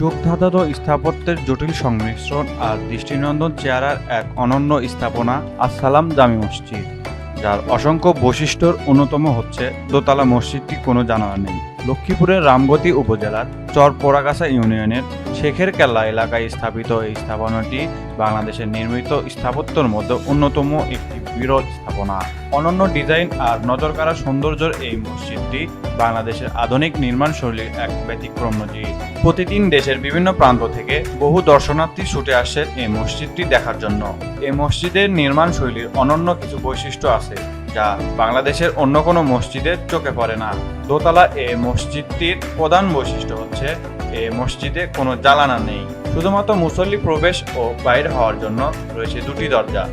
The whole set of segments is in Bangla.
চোখধাঁধানো স্থাপত্যের জটিল সংমিশ্রণ আর দৃষ্টিনন্দন চেহারার এক অনন্য স্থাপনা আসসালাম জামি মসজিদ, যার অসংখ্য বৈশিষ্ট্যর অন্যতম হচ্ছে দোতলা মসজিদটি কোনো জানা নেই। লক্ষ্মীপুরের রামগতি উপজেলার চর পোড়াগাছা ইউনিয়নের শেখের কেল্লা এলাকায় স্থাপিত এই স্থাপনাটি বাংলাদেশের নির্মিত স্থাপত্যর মধ্যে অন্যতম একটি বিরল স্থাপনা। অনন্য ডিজাইন আর নজরকাড়া সৌন্দর্যের এই মসজিদটি বাংলাদেশের আধুনিক নির্মাণ শৈলীর এক ব্যতিক্রম নজির প্রতিদিন দেশের বিভিন্ন প্রান্ত থেকে বহু দর্শনার্থী ছুটে আসেন এই মসজিদটি দেখার জন্য। এই মসজিদের নির্মাণ শৈলীর অনন্য কিছু বৈশিষ্ট্য আছে। যা বাংলাদেশের অন্য কোনো মসজিদের চোখে পড়ে না। দোতলা এই মসজিদটির প্রধান বৈশিষ্ট্য হচ্ছে এই মসজিদে কোনো জ্বালানা নেই। শুধুমাত্র মুসল্লি প্রবেশ ও বাইর হওয়ার জন্য রয়েছে দুটি দরজা।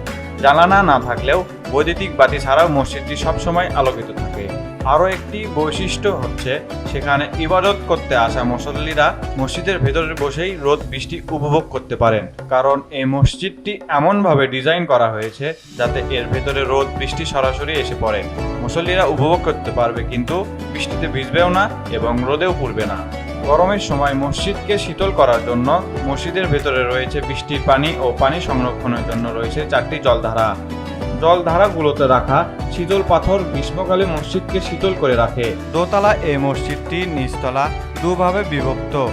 জ্বালানা না থাকলেও বৈদ্যুতিক বাতি ছাড়াও মসজিদটি সবসময় আলোকিত থাকে। আরও একটি বৈশিষ্ট্য হচ্ছে, সেখানে ইবাদত করতে আসা মুসল্লিরা মসজিদের ভেতরে বসেই রোদ বৃষ্টি উপভোগ করতে পারেন। কারণ এই মসজিদটি এমনভাবে ডিজাইন করা হয়েছে যাতে এর ভেতরে রোদ বৃষ্টি সরাসরি এসে পড়ে। মুসল্লিরা উপভোগ করতে পারবে কিন্তু বৃষ্টিতে ভিজবেও না এবং রোদেও পড়বে না। গরমের সময় মসজিদকে শীতল করার জন্য মসজিদের ভেতরে রয়েছে বৃষ্টির পানি ও পানি সংরক্ষণের জন্য রয়েছে চারটি জলধারা। জলধারাগুলোতে রাখা শীতল পাথর গ্রীষ্মকালে মসজিদকে শীতল করে রাখে। দোতলা এই মসজিদটি নিচতলা দুভাবে বিভক্ত।